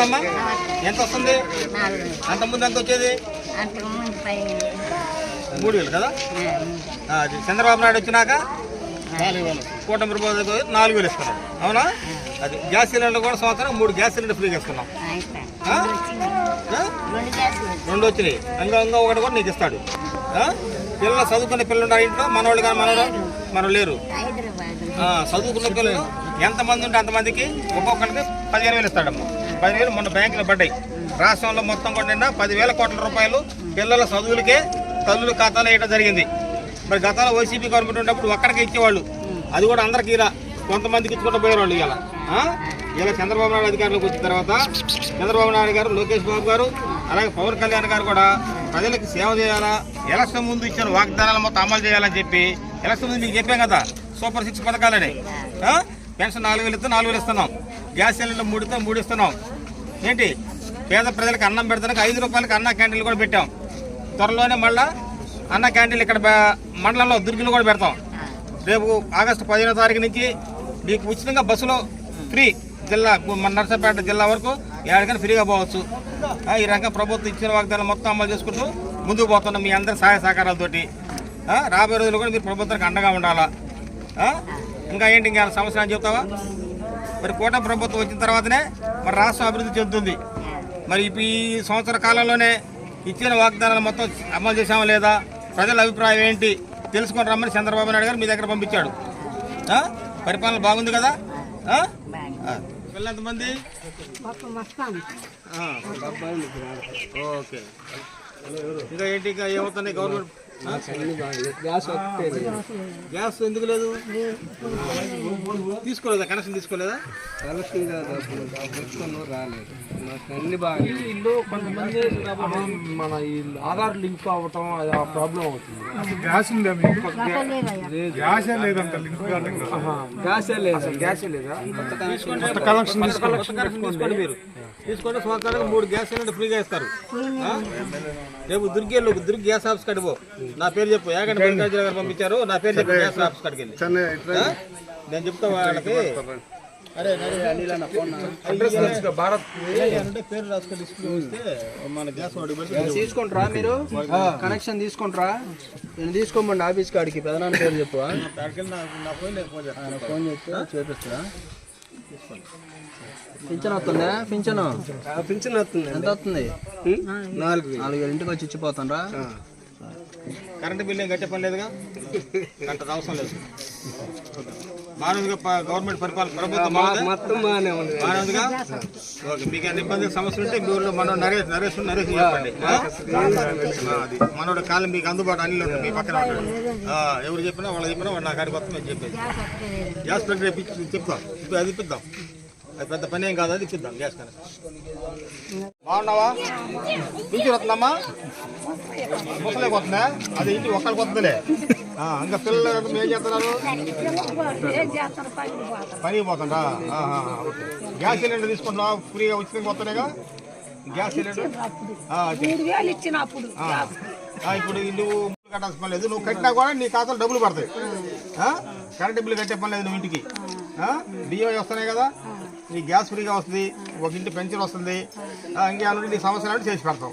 వస్తుందమ్మా? ఎంత వస్తుంది? అంత ముందు ఎంత వచ్చేది? మూడు వేలు కదా? అది చంద్రబాబు నాయుడు వచ్చినాక నాలుగు వేలు. కూటమి ప్రభుత్వం నాలుగు వేలు ఇస్తున్నాం అవునా? అది గ్యాస్ సిలిండర్ కూడా సంవత్సరం మూడు గ్యాస్ సిలిండర్ ఫ్రీగా ఇస్తున్నాం రెండు వచ్చినాయి. ఇంకా ఇంకా ఒకటి కూడా నీకు ఇస్తాడు. పిల్లలు చదువుకునే పిల్లలు ఉన్నారు ఇంట్లో? మనవాళ్ళు కానీ మనవాడు? మనం లేరు. చదువుకున్న పిల్లలు. ఎంతమంది ఉంటే అంతమందికి ఒక్కొక్కరికి పదిహేను వేలు ఇస్తాడమ్మా. పదివేలు మొన్న బ్యాంకులో పడ్డాయి. రాష్ట్రంలో మొత్తం కూడా నిన్న పదివేల కోట్ల రూపాయలు పిల్లల చదువులకే తల్లుల ఖాతాలో వేయడం జరిగింది. మరి గతంలో వైసీపీ గవర్నమెంట్ ఉన్నప్పుడు ఒక్కడికి ఇచ్చేవాళ్ళు. అది కూడా అందరికీ ఇలా కొంతమందికి ఇచ్చుకుంటూ పోయేవాళ్ళు ఇలా ఇలా చంద్రబాబు నాయుడు అధికారంలోకి వచ్చిన తర్వాత చంద్రబాబు నాయుడు గారు లోకేష్ బాబు గారు అలాగే పవన్ కళ్యాణ్ గారు కూడా ప్రజలకు సేవ చేయాలా ఎలక్షన్ ముందు ఇచ్చిన వాగ్దానాలు మొత్తం అమలు చేయాలని చెప్పి ఎలక్షన్ ముందు మీకు చెప్పాం కదా సూపర్ సిక్స్ పథకాలని. పెన్షన్ నాలుగు వేలు ఇస్తే నాలుగు వేలు ఇస్తున్నాం. గ్యాస్ సిలిండర్ మూడితే మూడు ఇస్తున్నాం ఏంటి? పేద ప్రజలకు అన్నం పెడతానికి ఐదు రూపాయలకి అన్న క్యాంటీన్లు కూడా పెట్టాం. త్వరలోనే మళ్ళా అన్న క్యాంటీన్లు ఇక్కడ మండలంలో దుర్గిలు కూడా పెడతాం. రేపు ఆగస్టు పదిహేనో తారీఖు నుంచి మీకు ఉచితంగా బస్సులో ఫ్రీ జిల్లా మన నర్సపేట జిల్లా వరకు ఏడాదికైనా ఫ్రీగా పోవచ్చు. ఈ రకంగా ప్రభుత్వం ఇచ్చిన వాగ్దానం మొత్తం అమలు చేసుకుంటూ ముందుకు పోతున్నాం మీ అందరి సహాయ సహకారాలతోటి రాబోయే రోజులు కూడా మీరు ప్రభుత్వానికి అండగా ఉండాలా? ఇంకా ఏంటి ఇంకా సమస్య అని చెప్తావా? మరి కూటమి ప్రభుత్వం వచ్చిన తర్వాతనే మరి రాష్ట్రం అభివృద్ధి చెందుతుంది. మరి ఇప్పుడు ఈ సంవత్సర కాలంలోనే ఇచ్చిన వాగ్దానాలు మొత్తం అమలు చేసామా లేదా? ప్రజల అభిప్రాయం ఏంటి? తెలుసుకొని రమ్మని చంద్రబాబు నాయుడు గారు మీ దగ్గర పంపించాడు. పరిపాలన బాగుంది కదా? ఆ? ఓకే. ఇంకా ఏంటి ఇంకా ఏమవుతున్నాయి? గవర్నమెంట్ గ్యాస్ ఎందుకు లేదు తీసుకోలేదా కనెక్షన్ తీసుకోలేదా కనెక్షన్ తెచ్చుకొని రాలేదు అన్ని బాగా ఇల్లు కొంతమంది మన ఈ ఆధార్ లింక్ అవ్వటం అది ఆ ప్రాబ్లం అవుతుంది గ్యాస్ ఉందా మీకు గ్యాసే లేదంట లింక్ గ్యాసే లేదు గ్యాసే లేదా కొత్త కనెక్షన్ తీసుకోండి మీరు తీసుకుంటే సంవత్సరానికి మూడు గ్యాస్ సిలిండర్ ఫ్రీగా ఇస్తారు? రేపు దుర్గేళ్ళు దుర్గి గ్యాస్ ఆఫీస్ కడిపో నా పేరు చెప్పు. ఏగంట మల్లికార్జున గారు పంపించారు. నా పేరు చెప్పు గ్యాస్ ఆఫీస్ కడికి? నేను చెప్తా వాళ్ళకి. తీసుకుంటారా మీరు? కనెక్షన్ తీసుకుంటారా? నేను తీసుకోమండి ఆఫీస్ కాడికి. పెదనాన్న పేరు చెప్పు ఫోన్ లేకపోతే చేస్తాను. ఫోన్ చేస్తే చేపిస్తారా పింఛన్ వస్తుందా? పింఛను? పింఛన్ వస్తుంది ఎంత వస్తుంది? నాలుగు నాలుగు వేలు. ఇంటికి వచ్చి ఇచ్చిపోతాంరా కరెంట్ బిల్ ఏం కట్టే పని లేదుగా? కట్టదు అవసరం లేదు. మానవుడిగా ప- గవర్నమెంట్ పరిపాలన ప్రభుత్వం మానవుడిగా? ఓకే మీకు ఏమైనా ఇబ్బంది సమస్యలు ఉంటే మీ ఊళ్ళో మనోడు నరేష్ నరేష్ నరేష్ చెప్పండి. అది. మనోడు కాలం మీకు అందుబాటు అన్ని ఉంటాయి మీ పక్కన ఉంటాడు. ఎవరు చెప్పినా వాళ్ళు చెప్పినా వాడు నా కాడికి వస్తే మేము చెప్పేది. గ్యాస్ ప్రక్రియ చెప్తాం. ఇప్పుడు అది ఇప్పిద్దాం. అది పెద్ద పని ఏం కాదు అది ఇప్పిద్దాం గ్యాస్ కనెక్షన్. బాగున్నావా? పింఛన్ వస్తుందమ్మా? ముసలికి వస్తుందా అది ఇంటి ఒక్కరికి వస్తుందిలే. ఇంకా పిల్లలు ఏం చేస్తున్నారు? పనికి పోతుందా. గ్యాస్ సిలిండర్ తీసుకుంటున్నావా ఫ్రీగా ఉచితంగా వస్తున్నాయిగా గ్యాస్ సిలిండర్? ఇప్పుడు నువ్వు కట్టాల్సిన పని లేదు. నువ్వు కట్టినా కూడా నీ ఖాతాలో డబ్బులు పడతాయి? కరెంట్ బిల్లు కట్టే పని లేదు నువ్వు ఇంటికి? బియ్యం వస్తున్నాయి కదా? నీ గ్యాస్ ఫ్రీగా వస్తుంది. ఒక ఇంటి పెన్షన్ వస్తుంది. ఇంకా నీ సమస్యలు చేసి పెడతాం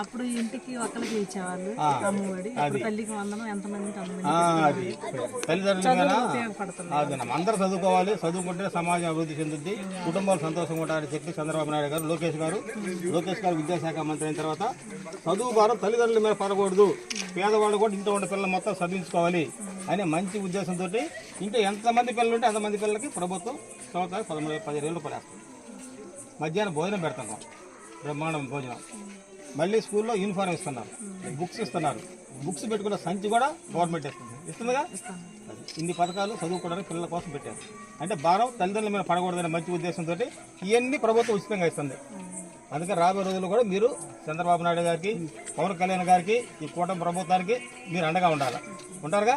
అప్పుడు ఇంటికి ఒక్కరికి ఇచ్చేవాళ్ళు. అమ్మఒడి తల్లికి వందనం ఎంతమందికి అది. తల్లిదండ్రులు అందరూ చదువుకోవాలి చదువుకుంటే సమాజం అభివృద్ధి చెందుద్ది. కుటుంబాలు సంతోషంగా ఉంటారని చెప్పి చంద్రబాబు నాయుడు గారు లోకేష్ గారు లోకేష్ గారు విద్యాశాఖ మంత్రి అయిన తర్వాత చదువు భారం తల్లిదండ్రుల మీద పడకూడదు. పేదవాళ్ళు కూడా ఇంట్లో ఉన్న పిల్లలు మొత్తం చదివించుకోవాలి అనే మంచి ఉద్దేశంతో ఇంట్లో ఎంతమంది పిల్లలు ఉంటే అంతమంది పిల్లలకి ప్రభుత్వం సంవత్సరానికి పదమూడు పదిహేను వేలు పడేస్తాం మధ్యాహ్నం భోజనం పెడతాం. బ్రహ్మాండం భోజనం. మళ్ళీ స్కూల్లో యూనిఫామ్ ఇస్తున్నారు బుక్స్ ఇస్తున్నారు. బుక్స్ పెట్టుకున్న సంచి కూడా గవర్నమెంట్ ఇస్తుంది ఇస్తుందిగా. ఇన్ని పథకాలు చదువుకోవడానికి పిల్లల కోసం పెట్టారు. అంటే భారం తల్లిదండ్రుల మీద పడకూడదనే మంచి ఉద్దేశంతో ఇవన్నీ ప్రభుత్వం ఉచితంగా ఇస్తుంది. అందుకే రాబోయే రోజుల్లో కూడా మీరు చంద్రబాబు నాయుడు గారికి పవన్ కళ్యాణ్ గారికి ఈ కూటమి ప్రభుత్వానికి మీరు అండగా ఉండాలి. ఉంటారుగా?